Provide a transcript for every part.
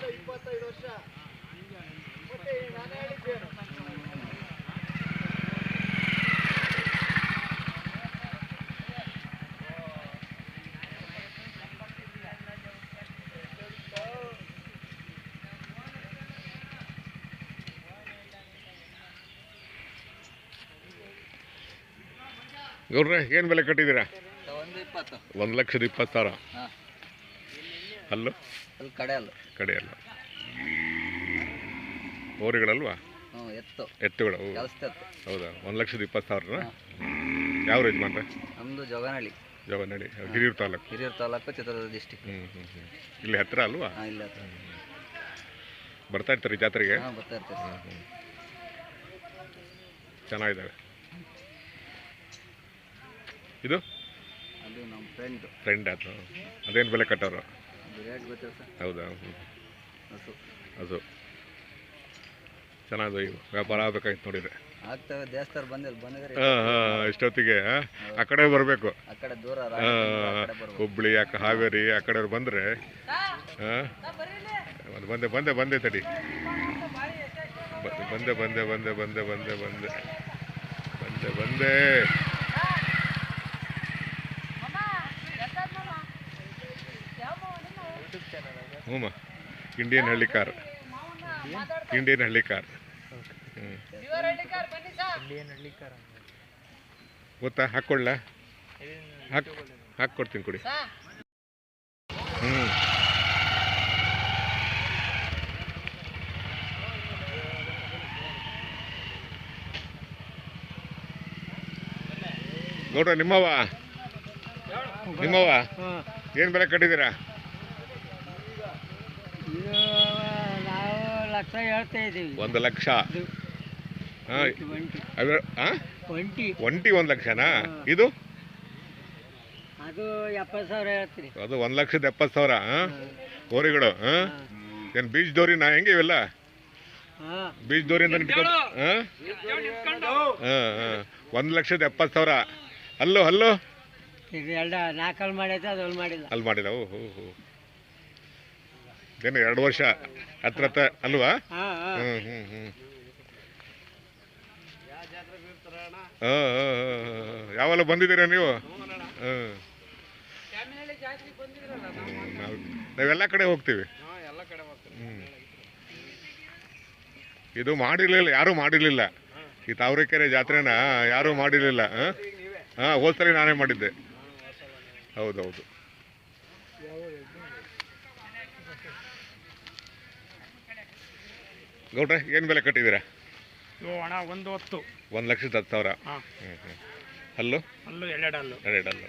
ಇಪ್ಪತ್ತರಿಂದ ಇಪ್ಪತ್ತೈದು ವರ್ಷ. ಮತ್ತೆ ನಾನು ಹೇಳಿದ್ದೇನು ಗೌಡ್ರೆ ಏನು ಬೆಲೆ ಕಟ್ಟಿದ್ದೀರಾ? ಒಂದು ಲಕ್ಷದ ಇಪ್ಪತ್ತು ಸಾವಿರ ಅಲ್ಲ? ಅಲ್ಲೂ ಅಲ್ಲಿ. ಕಡೆ ಹ್ಞೂ ಎತ್ತು. ಎತ್ತುಗಳು. ಎತ್ತು. ಹೌದಾ? ಒಂದು ಲಕ್ಷದ ಇಪ್ಪತ್ತು ಸಾವಿರ ಯಾವ ಯಜಮಾನ್ರೆ ನಮ್ಮದು ಜೋಗನಹಳ್ಳಿ. ಜೋಗನಹಳ್ಳಿ ಹಿರಿಯೂರು ತಾಲೂಕು. ಹಿರಿಯೂರು ತಾಲೂಕು ಚಿತ್ರದುರ್ಗ ಡಿಸ್ಟಿಕ್ ಹ್ಞೂ ಹ್ಞೂ ಹ್ಞೂ ಇಲ್ಲಿ ಹತ್ತಿರ ಅಲ್ವಾ? ಹಾಂ ಇಲ್ಲ ಹತ್ರ. ಬರ್ತಾ ಇರ್ತಾರೆ ಈ ಜಾತ್ರೆಗೆ? ಹಾಂ ಬರ್ತಾ ಇರ್ತಾರೆ ಹ್ಞೂ ಹ್ಞೂ ಚೆನ್ನಾಗಿದ್ದಾವೆ. ಇದು? ಅದು ನಮ್ಮ ಫ್ರೆಂಡ್ ಫ್ರೆಂಡ್ ಆಯ್ತು ಅದೇನು ಬೆಲೆ ಕಟ್ಟೋರು? ಅದು ರೇಟ್ ಗೊತ್ತಿಲ್ಲ ಸರ್. ಹೌದಾ? ಹ್ಞೂ ಹಸು. ಅದು ಚೆನ್ನಾಗಿ ವ್ಯಾಪಾರ ಆಗ್ಬೇಕಾಗಿತ್ತು ನೋಡಿದ್ರೆ. ಆಗ್ತವೆ ದೇವಸ್ಥಾನ ಬಂದಿಲ್ಲ ಬಂದಿದ್ರೆ ಹಾಂ ಹಾಂ ಇಷ್ಟೊತ್ತಿಗೆ ಆ? ಆ ಕಡೆ ಬರಬೇಕು. ಆ ಕಡೆ ದೂರ ಆ, ರಾಯಚೂರು ಆ ಕಡೆ ಬರ್ಬೋದು ಹುಬ್ಳಿ ಯಾಕೆ ಹಾವೇರಿ ಆ ಕಡೆಯವ್ರು ಬಂದರೆ ಬಂದೆ ಬಂದೆ ಬಂದೆ ತಡಿ. ಬ- ಬಂದೆ ಬಂದೆ ಬಂದೆ ಬಂದೆ ಬಂದೆ ಬಂದೆ. ಬಂದೆ ಬಂದೆ. ಹ್ಞೂ ಇಂಡಿಯನ್ ಹಳ್ಳಿ ಕಾರ್. ಇಂಡಿಯನ್ ಹಳ್ಳಿ ಕಾರ್. ಗೊತ್ತಾ? ಹಾಕೊಳ್ಳ ಹಾಕ್ ಹಾಕ್ಕೊಡ್ತೀನಿ ಕೊಡಿ. ಹ್ಞೂ ನೋಡ್ರ ನಿಮ್ಮವ ನಿಮ್ಮವ ಏನು ಬೆಲೆ ಕಟ್ಟಿದ್ದೀರಾ? ಇದು ನಾವು ಲಕ್ಷ ಹೇಳ್ತಾ ಇದ್ದೀವಿ. ಒಂದು ಲಕ್ಷ. ಒಂಟಿ ಒಂದ್ ಒಂದು ಲಕ್ಷನಾ? ಇದು? ಅದು ಎಪ್ಪತ್ತು ಸಾವಿರ ಅದು ಒಂದು ಲಕ್ಷದ ಎಪ್ಪತ್ತು ಸಾವಿರ ಹಾಂ. ಏನ್ ಹಾಂ. ಏನು ಬೀಚ್ ದೋರಿನಾ ಹೆಂಗೆ ಇವೆಲ್ಲ? ಬೀಚ್ ದೋರಿಯಿಂದ ಇಟ್ಕೊಂಡು ಹಾಂ ಹಾಂ ಹಾಂ. ಒಂದು ಲಕ್ಷದ ಎಪ್ಪತ್ತು ಸಾವಿರ. ಅಲ್ಲೋ ಅಲ್ಲೋ? ಇದು ಎರಡು ನಾಲ್ಕಲ್ಲಿ ಮಾಡೈತೆ ಅದು ಅಲ್ಲಿ ಮಾಡಿಲ್ಲ. ಅಲ್ಲಿ ಮಾಡಿಲ್ಲ ಓ ಹೋ ಹೋ. ಏನು ಎರಡು ವರ್ಷ ಹತ್ರ ಹತ್ರ ಅಲ್ವಾ? ಹಾಂ ಹ್ಮ್ ಹ್ಞೂ ಹ್ಞೂ ಹ್ಞೂ ಹಾಂ ಹಾಂ ಹಾಂ ಯಾವೆಲ್ಲ ಬಂದಿದ್ದೀರಾ ನೀವು? ನಾವು ನಾವೆಲ್ಲ ಕಡೆ ಹೋಗ್ತೀವಿ. ಇದು ಮಾಡಿರಲಿಲ್ಲ, ಯಾರೂ ಮಾಡಿರಲಿಲ್ಲ. ಈ ತಾವರೆಕೆರೆ ಜಾತ್ರೆನ ಯಾರೂ ಮಾಡಿರಲಿಲ್ಲ, ಹಾಂ? ಹಾಂ, ಹೋದ್ಸಲಿ ನಾನೇ ಮಾಡಿದ್ದೆ. ಹೌದೌದು. ಗೌಡ್ರೆ, ಏನು ಬೆಲೆ ಕಟ್ಟಿದ್ದೀರಾ? ಇವು ಹಣ ಒಂದು ಹೊತ್ತು. ಒಂದು ಲಕ್ಷದ ಹತ್ತು ಸಾವಿರ? ಹಾಂ. ಹ್ಞೂ ಹ್ಞೂ ಹಲ್ಲು? ಅಲ್ಲೂ ಎರಡಲ್ಲು ಎರಡಲ್ಲು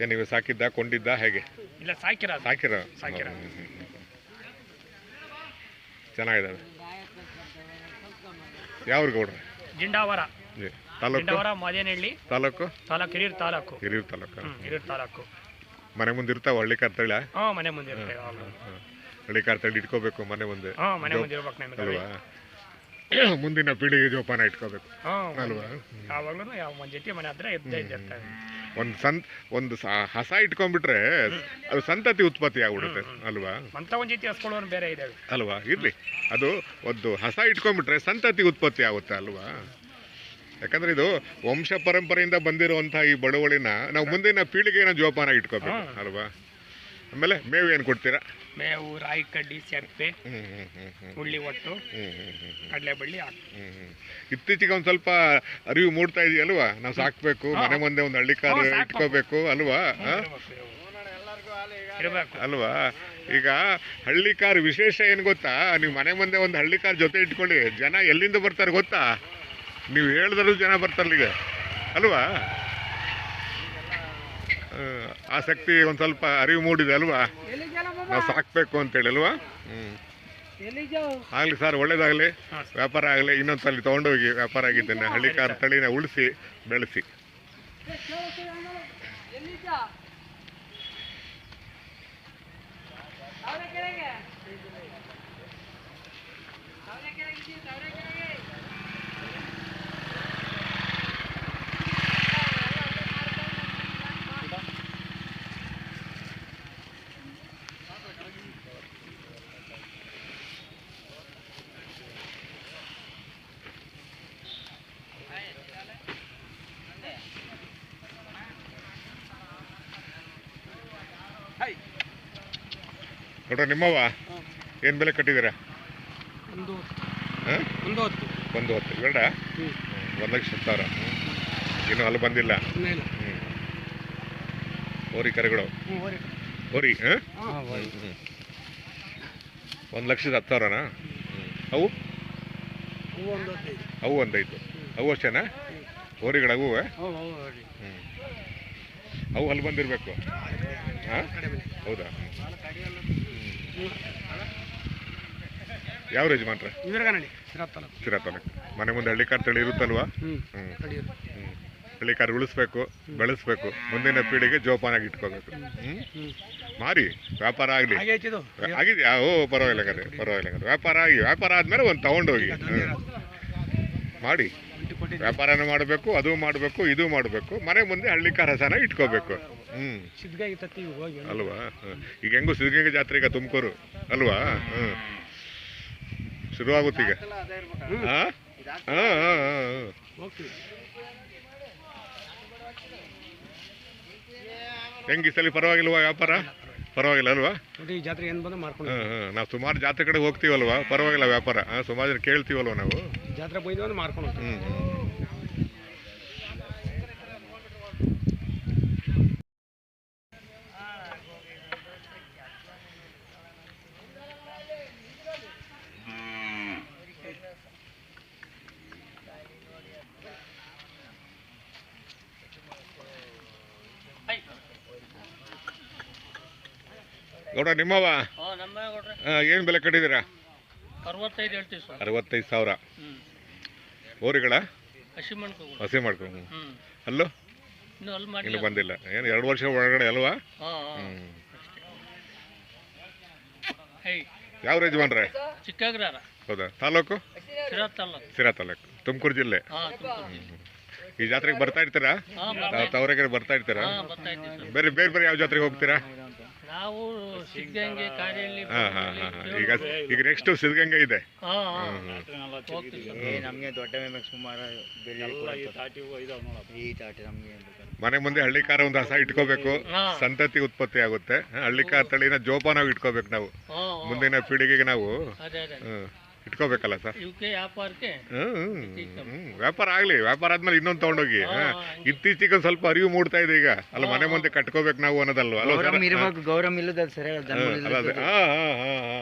ಏನು ನೀವು ಸಾಕಿದ್ದ ಕೊಂಡಿದ್ದ ಹೇಗೆ? ಇಲ್ಲ ಸಾಕಿರ ಸಾಕಿರ? ಸಾಕಿರ. ಚೆನ್ನಾಗಿದ್ದಾವೆ. ಯಾವ ಗೌಡ್ರೆ ಜಿಂಡಾವರ. ತಾಲೂಕು? ಜಿಂಡಾವರ ಮಾದೇನಹಳ್ಳಿ. ತಾಲೂಕು? ತಾಲೂಕು ಹಿರಿಯೂರು ತಾಲೂಕು. ಹಿರಿಯೂರು ತಾಲೂಕು? ಹಿರಿಯೂರು ತಾಲೂಕು. ಮನೆ ಮುಂದೆ ಇರ್ತಾವ ಹಳ್ಳಿ ಕಾರ್ ತಳಿ ಮನೆ ಮುಂದೆ ಇರ್ತೇವೆ ಹಳ್ಳಿ ಕಾರ್ ತಳಿ ಇಟ್ಕೋಬೇಕು ಮನೆ ಮುಂದೆ. ಹಾ ಮನೆ ಮುಂದೆ ಇರ್ಬೇಕು ನಮಗೆ ಅಲ್ವಾ? ಮುಂದಿನ ಪೀಳಿಗೆ ಜೋಪಾನ ಇಟ್ಕೋಬೇಕು. ಹಾಂ ಅಲ್ವಾ? ಯಾವಾಗಲೂ ಯಾವ ಒಂದು ಜೊತೆ ಮನೆ ಹತ್ರ ಇದ್ದೇ ಇದ್ದಿರ್ತವೆ ಒಂದು ಸಂತ ಒಂದು ಸ- ಹಸ ಇಟ್ಕೊಂಡ್ಬಿಟ್ರೆ ಅದು ಸಂತತಿ ಉತ್ಪತ್ತಿ ಆಗ್ಬಿಡುತ್ತೆ ಅಲ್ವಾ? ಅಂತ ಒಂದು ಜೊತೆ ಹಸ್ಕೊಳ್ಳೋರು ಬೇರೆ ಇದೆ. ಅಲ್ವಾ? ಇರ್ಲಿ. ಅದು ಒಂದು ಹಸ ಇಟ್ಕೊಂಡ್ಬಿಟ್ರೆ ಸಂತತಿ ಉತ್ಪತ್ತಿ ಆಗುತ್ತೆ ಅಲ್ವಾ? ಯಾಕಂದ್ರೆ ಇದು ವಂಶ ಪರಂಪರೆಯಿಂದ ಬಂದಿರುವಂತಹ ಈ ಬಡವಳಿನ ನಾವು ಮುಂದಿನ ಪೀಳಿಗೆನ ಜೋಪಾನ ಇಟ್ಕೋಬೇಕು ಅಲ್ವಾ? ಆಮೇಲೆ ಮೇವು ಏನು ಕೊಡ್ತೀರಾ? ಮೇವು ರಾಯಿ ಕಡ್ಡಿ ಸೆಪ್ಪೆ ಉಳ್ಳಿ ಒಟ್ಟು ಕಡಲೆ ಬಳ್ಳಿ. ಇತ್ತೀಚೆಗೆ ಒಂದು ಸ್ವಲ್ಪ ಅರಿವು ಮೂಡ್ತಾ ಇದೆಯಲ್ವಾ? ನಾವು ಸಾಕ್ಬೇಕು ಮನೆ ಮುಂದೆ ಒಂದು ಹಳ್ಳಿ ಕಾರು. ಇಟ್ಕೋಬೇಕು ಅಲ್ವಾ? ಅಲ್ವಾ? ಈಗ ಹಳ್ಳಿ ಕಾರ್ ವಿಶೇಷ ಏನು ಗೊತ್ತಾ? ನೀವು ಮನೆ ಮುಂದೆ ಒಂದು ಹಳ್ಳಿ ಕಾರ್ ಜೊತೆ ಇಟ್ಕೊಳ್ಳಿ ಜನ ಎಲ್ಲಿಂದ ಬರ್ತಾರೆ ಗೊತ್ತಾ? ನೀವು ಹೇಳಿದ್ರು ಜನ ಬರ್ತಾರೆ ಈಗ ಅಲ್ವಾ ಆಸಕ್ತಿ ಒಂದು ಸ್ವಲ್ಪ ಅರಿವು ಮೂಡಿದೆ ಅಲ್ವಾ? ನಾವು ಸಾಕ್ಬೇಕು ಅಂತೇಳಿ, ಅಲ್ವಾ? ಹ್ಞೂ ಆಗಲಿ ಸರ್, ಒಳ್ಳೇದಾಗಲಿ. ವ್ಯಾಪಾರ ಆಗಲಿ, ಇನ್ನೊಂದ್ಸಲಿ ತೊಗೊಂಡೋಗಿ ವ್ಯಾಪಾರ ಆಗಿದ್ದೇನೆ ಹಳ್ಳಿಕಾರ ತಳಿನ ಉಳಿಸಿ, ಬೆಳೆಸಿ. ನೋಡ್ರ ನಿಮ್ಮವ ಏನು ಬೆಲೆ ಕಟ್ಟಿದ್ದೀರಾ? ಒಂದು ಹತ್ತು. ಒಂದು ಹೊತ್ತು. ಒಂದು ಹೊತ್ತು. ಇವೆರಡ? ಒಂದು ಲಕ್ಷ ಸಾವಿರ ಇನ್ನೂ ಅಲ್ಲಿ ಬಂದಿಲ್ಲ? ಹೋರಿ ಕರೆಗಳು. ಹೋರಿ. ಹಾಂ? ಹೋರಿ. ಒಂದು ಲಕ್ಷದ ಹತ್ತು ಸಾವಿರನಾ ಅವು? ಅವು ಒಂದೈತು ಅವು ಅಷ್ಟೇನಾ? ಹೋರಿಗಳ ಅವು ಹ್ಞೂ ಅವು ಅಲ್ಲಿ ಬಂದಿರಬೇಕು? ಹಾಂ ಹೌದಾ? ಯಾವ ಯಜಮಾನ್ರೆ? ಇವರ್ಗನಡಿ ಸಿರತ್ತಲ್ಲ ಸಿರಾ ತಾಲೂಕು. ಮನೆ ಮುಂದೆ ಹಳ್ಳಿಕಾರ್ ತಳಿ ಇರುತ್ತಲ್ವಾ? ಹಳ್ಳಿ ಕಾರ್ ಕಡಿಯೋರು ಹ್ಞೂ ಹಳ್ಳಿಕಾರ್ ಉಳಿಸ್ಬೇಕು ಬೆಳೆಸ್ಬೇಕು ಮುಂದಿನ ಪೀಳಿಗೆ ಜೋಪಾನಾಗಿ ಇಟ್ಕೋಬೇಕು. ಮಾರಿ ವ್ಯಾಪಾರ ಆಗಲಿ. ಆಗಿದ್ಯಾ ಓ ಪರವಾಗಿಲ್ಲ ಕರೆ ಪರವಾಗಿಲ್ಲ ವ್ಯಾಪಾರ ಆಗಿ ವ್ಯಾಪಾರ ಆದಮೇಲೆ ಒಂದು ತಗೊಂಡೋಗಿ. ಮಾಡಿ ವ್ಯಾಪಾರನೂ ಮಾಡಬೇಕು ಅದು ಮಾಡಬೇಕು ಇದು ಮಾಡಬೇಕು. ಮನೆ ಮುಂದೆ ಹಳ್ಳಿ ಕಾರಸನ ಇಟ್ಕೋಬೇಕು. ಹ್ಞೂ ಸಿದ್ಧಗಾಗಿ ತತ್ತಿ ಹೋಗಿ ಅಲ್ವಾ? ಈಗ ಹೆಂಗು ಸಿದ್ಧಗಂಗೆ ಜಾತ್ರೆ ಈಗ ತುಮಕೂರು. ಅಲ್ವಾ? ಶುರುವಾಗುತ್ತೆ ಈಗ. ಹಾ? ಹಾ, ಹಾಂ ಹಾ, ಹೆಂಗ್ ಸಲ ಪರವಾಗಿಲ್ವಾ ವ್ಯಾಪಾರ? ಪರವಾಗಿಲ್ಲ. ಅಲ್ವಾ? ಜಾತ್ರೆ ಏನು ಬಂದು ಮಾಡ್ಕೊಂಡು ನಾವು ಸುಮಾರು ಜಾತ್ರೆ ಕಡೆ ಹೋಗ್ತೀವಲ್ವಾ? ಪರವಾಗಿಲ್ಲ ವ್ಯಾಪಾರ. ಸುಮಾರು ಜನ ಕೇಳ್ತೀವಲ್ವ ನಾವು? ಜಾತ್ರೆ ಬಂದು ಮಾಡ್ಕೊಂಡು ಹ್ಞೂ ಹ್ಮ್. ಗೌಡ ನಿಮ್ಮವ? ಏನ್ ಬೆಲೆ ಕಟ್ಟಿದ್ದೀರಾ? ಅರವತ್ತೈದು ಹೇಳ್ತೀವಿ ಸರ್. ಅರವತ್ತೈದು ಸಾವಿರ. ಓರಿಗಳ ಹಸಿ ಮಾಡ್ಕೊ ಹಸಿ ಮಾಡ್ಕೊಂಡು ಅಲ್ಲೂ? ಇನ್ನೂ ಬಂದಿಲ್ಲ. ಏನು ಎರಡು ವರ್ಷ ಒಳಗಡೆ ಅಲ್ವಾ? ಯಾವ ಯಜಮಾನ್ರೆ? ಚಿಕ್ಕಗ್ರಾರ. ಹೌದಾ? ತಾಲೂಕು? ಸಿರಾ ತಾಲೂಕು. ತುಮಕೂರು ಜಿಲ್ಲೆ? ಈ ಜಾತ್ರೆಗೆ ಬರ್ತಾ ಇರ್ತೀರಾ? ತಾವರೆಗೆ ಬರ್ತಾ ಇರ್ತೀರಾ? ಬೇರೆ ಬೇರೆ ಬೇರೆ ಯಾವ ಜಾತ್ರೆಗೆ ಹೋಗ್ತೀರಾ? ನಾವು ಸಿದ್ಧಗಂಗೆ ಕಾರ್ಯಲ್ಲಿ ಹಾ ಹಾ ಹಾ ಹಾ. ಈಗ ಈಗ ನೆಕ್ಸ್ಟ್ ಸಿದ್ಧಗಂಗೆ ಇದೆ. ಹಾಂ ನಮಗೆ ದೊಡ್ಡ ಮೇಲೆ ಸುಮಾರು ಬೆಲೆ ಈ ತಾಟಿ ನಮಗೆ ಮನೆ ಮುಂದೆ ಹಳ್ಳಿಕಾರ ಒಂದು ಹಸ ಇಟ್ಕೋಬೇಕು. ಸಂತತಿ ಉತ್ಪತ್ತಿ ಆಗುತ್ತೆ. ಹಳ್ಳಿ ಹಳ್ಳಿಕಾರ ತಳಿನ ಜೋಪಾನಾಗಿ ಇಟ್ಕೋಬೇಕು ನಾವು. ಹಾಂ. ಮುಂದಿನ ಪೀಳಿಗೆಗೆ ನಾವು. ಅದೇ ಅದೇ. ಹ್ಮ್, ಇಟ್ಕೋಬೇಕಲ್ಲ ಸರ್? ಇವಕ್ಕೆ ವ್ಯಾಪಾರಕ್ಕೆ. ವ್ಯಾಪಾರ ಆಗ್ಲಿ ವ್ಯಾಪಾರ ಆದ್ಮೇಲೆ ಇನ್ನೊಂದು ತಗೊಂಡೋಗಿ. ಇತ್ತೀಚೆಗೆ ಒಂದ್ ಸ್ವಲ್ಪ ಅರಿವು ಮೂಡ್ತಾ ಇದೆ ಈಗ. ಅಲ್ಲ ಮನೆ ಮುಂದೆ ಕಟ್ಕೋಬೇಕು ನಾವು ಅನ್ನೋದಲ್ವಾ?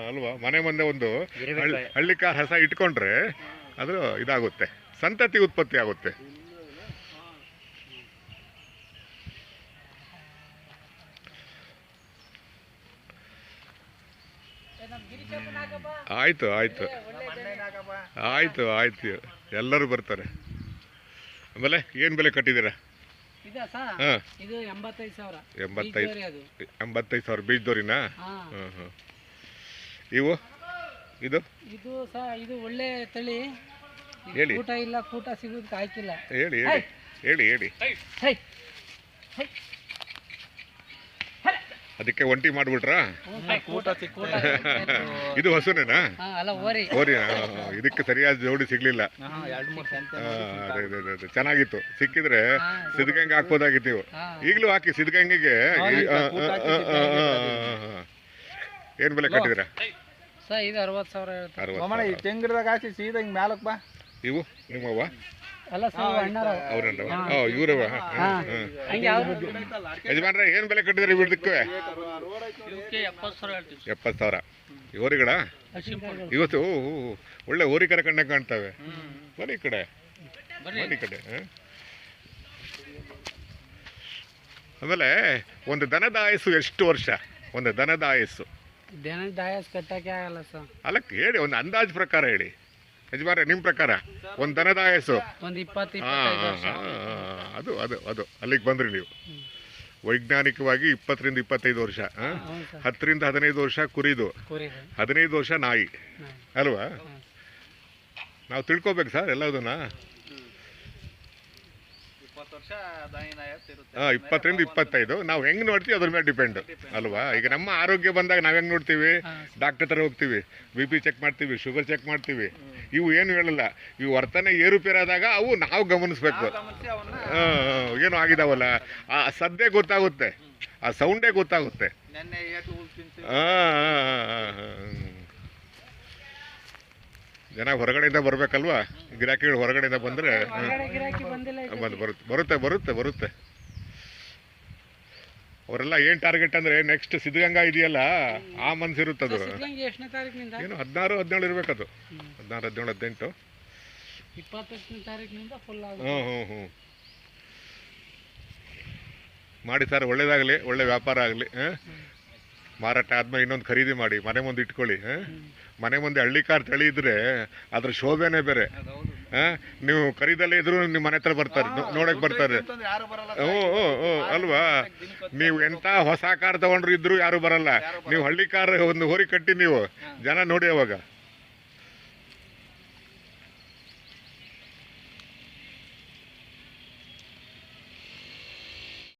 ಅಲ್ವಾ ಮನೆ ಮುಂದೆ ಒಂದು. ಹಳ್ಳಿ- ಕಾರ್ ಹಸ ಇಟ್ಕೊಂಡ್ರೆ ಅದು ಇದಾಗುತ್ತೆ. ಸಂತತಿ ಉತ್ಪತ್ತಿ ಆಗುತ್ತೆ. ಆಯ್ತು ಆಯ್ತು. ಆಯ್ತು ಆಯ್ತು. ಎಲ್ಲರೂ ಬರ್ತಾರೆ. ಆಮೇಲೆ ಏನು ಬೆಲೆ ಕಟ್ಟಿದ್ದೀರಾ? ಹಾಂ. ಎಂಬತ್ತೈದು ಸಾವಿರ. ಎಂಬತ್ತೈದು. ಸಾವಿರ ಬೀಜದೋರಿನಾ? ಹಾಂ. ಹಾಂ ಹಾಂ. ಇವು? ಇದು? ಇದು ಸಹ ಇದು ಒಳ್ಳೆ ತಳಿ. ಹೇಳಿ. ಕೂಟ ಇಲ್ಲ ಕೂಟ ಸಿಗೋದಕ್ಕೆ ಆಯ್ಕಿಲ್ಲ ಹೇಳಿ ಹೇಳಿ. ಹೇಳಿ ಹೇಳಿ. ಅದಕ್ಕೆ ಒಂಟಿ ಮಾಡ್ಬಿಟ್ರಾ? ಇದು ಹಸುನೇನಾ? ಹಾ ಅಲ್ಲ ಓರಿ ಓರಿ ಇದಕ್ಕೆ ಸರಿಯಾದ ಜೋಡಿ ಸಿಗ್ಲಿಲ್ಲ. ಚೆನ್ನಾಗಿತ್ತು. ಸಿಕ್ಕಿದ್ರೆ. ಸಿದ್ಧಗಂಗೆ ಹಾಕ್ಬೋದಾಗಿತ್ತು ನೀವು ಈಗಲೂ ಹಾಕಿ ಸಿದ್ಧಗಂಗೆಗೆ. ಏನ್ ಬೆಲೆ ಕಟ್ಟಿದ್ರ ಸರ್ ಇದು ಅರವತ್ತು ಸಾವಿರ ಹೇಳ್ತಾರೆ. ಅರವತ್ತು ಈ ತೆಂಗಿಡ್ದಾಗ ಹಾಕಿ ಸೀದಾ ಹಿಂಗೆ ಮ್ಯಾಲಕ್ ಬಾ. ಇವು ನಿಮ್ಮವ್ವ? ಅಲ್ಲ ಸರ್ ಅಣ್ಣಾರ ಅವ್ರಲ್ಲ ಓ ಇವ್ರವ. ಹಂಗೆ ಯಾವ್ದು? ಯಜಮಾನ್ರೆ ಏನ್ ಬೆಲೆ ಕಟ್ಟಿದ್ರಿ ಬಿಡ್ದಕ್ಕೆ ಎಪ್ಪತ್ತು ಸಾವಿರ ಓರಿಗಳ ಇವತ್ತು ಒಳ್ಳೆ ಊರಿ ಕರೆ ಕಂಡಂಗೆ ಕಾಣ್ತವೆ. ಬರೀ ಈ ಕಡೆ. ಬರ್ರಿ ಈ ಕಡೆ ಆಮೇಲೆ ಒಂದು ದನದ ಆಯಸ್ಸು ಎಷ್ಟು ವರ್ಷ? ಒಂದು ದನದ ಆಯಸ್ಸು. ದನದ ಆಯಸ್ಸು ಕಟ್ಟಕ್ಕೆ ಆಗಲ್ಲ ಸರ್. ಅಲ್ಲ ಹೇಳಿ ಒಂದು ಅಂದಾಜು ಪ್ರಕಾರ ಹೇಳಿ. ಯಜಮಾನ್ರೆ ನಿಮ್ಮ ಪ್ರಕಾರ? ಒಂದು ದನದ ಆಯಸ್ಸು? ಒಂದು ಇಪ್ಪತ್ತು ಅದು ಅದು ಅದು. ಅಲ್ಲಿಗೆ ಬಂದ್ರಿ ನೀವು. ವೈಜ್ಞಾನಿಕವಾಗಿ ಇಪ್ಪತ್ತರಿಂದ ಇಪ್ಪತ್ತೈದು ವರ್ಷ ಹತ್ತರಿಂದ ಹದಿನೈದು ವರ್ಷ ಕುರಿದು. ಕುರಿ ಹದಿನೈದು ವರ್ಷ ನಾಯಿ. ಅಲ್ವಾ? ನಾವು ತಿಳ್ಕೊಬೇಕು ಸರ್ ಎಲ್ಲದನ್ನ. ವರ್ಷ ಹಾಂ ಇಪ್ಪತ್ತರಿಂದ ಇಪ್ಪತ್ತೈದು. ನಾವು ಹೆಂಗೆ ನೋಡ್ತೀವಿ ಅದ್ರ ಮೇಲೆ ಡಿಪೆಂಡ್ ಅಲ್ವಾ? ಈಗ ನಮ್ಮ ಆರೋಗ್ಯ ಬಂದಾಗ ನಾವು ಹೆಂಗೆ ನೋಡ್ತೀವಿ? ಡಾಕ್ಟರ್ ಹತ್ರ ಹೋಗ್ತೀವಿ ಬಿ ಪಿ ಚೆಕ್ ಮಾಡ್ತೀವಿ ಶುಗರ್ ಚೆಕ್ ಮಾಡ್ತೀವಿ. ಇವು ಏನು ಹೇಳಲ್ಲ. ಇವು ವರ್ತನೆ ಏರುಪೇರಾದಾಗ ಅವು ನಾವು ಗಮನಿಸ್ಬೇಕು. ಆ, ಆಗಿದಾವಲ್ಲ. ಆ ಸದ್ಯ ಗೊತ್ತಾಗುತ್ತೆ. ಆ ಸೌಂಡೇ ಗೊತ್ತಾಗುತ್ತೆ. ಹಾಂ ಹಾಂ ಹಾಂ ಹಾಂ. ಜನ ಹೊರಗಡೆಯಿಂದ ಬರ್ಬೇಕಲ್ವಾ? ಗಿರಾಕಿಗಳು ಹೊರಗಡೆಯಿಂದ ಬಂದ್ರೆ. ಬಂದು ಬರುತ್ತೆ ಬರುತ್ತೆ ಬರುತ್ತೆ ಬರುತ್ತೆ ಅವರೆಲ್ಲ ಏನ್ ಟಾರ್ಗೆಟ್ ಅಂದ್ರೆ ನೆಕ್ಸ್ಟ್ ಸಿದ್ಧಗಂಗಾ ಇದೆಯಲ್ಲ ಆ ಮನ್ಸು ಇರುತ್ತದು ಏನು ಹದಿನಾರು ಹದಿನೇಳು ಇರ್ಬೇಕದು. ಹದಿನಾರು ಹದಿನೇಳು ಹದಿನೆಂಟು. ಹ್ಞೂ ಹ್ಞೂ ಹ್ಞೂ ಮಾಡಿ ಸರ್ ಒಳ್ಳೇದಾಗಲಿ ಒಳ್ಳೆ ವ್ಯಾಪಾರ ಆಗಲಿ ಮಾರಾಟ ಆದ್ಮೇಲೆ ಇನ್ನೊಂದು ಖರೀದಿ ಮಾಡಿ ಮನೆ ಮುಂದೆ ಇಟ್ಕೊಳ್ಳಿ? ಮನೆ ಮುಂದೆ ಹಳ್ಳಿ ಕಾರ್ ತಳಿ ಇದ್ರೆ ಅದ್ರ ಶೋಭೆನೇ ಬೇರೆ? ನೀವು ಖರೀದಲ್ಲೇ ಇದ್ರು ನಿಮ್ಮ ಮನೆ ಹತ್ರ ಬರ್ತಾರೆ ನೋಡಕ್ ಬರ್ತಾರೆ. ಓ ಹ್ಞೂ ಅಲ್ವಾ? ನೀವು ಎಂತ ಹೊಸ ಕಾರ್ ತಗೊಂಡ್ರು ಇದ್ರು ಯಾರು ಬರಲ್ಲ. ನೀವು ಹಳ್ಳಿ ಕಾರ್ ಒಂದು ಹೋರಿ ಕಟ್ಟಿ ನೀವು ಜನ ನೋಡಿ ಅವಾಗ.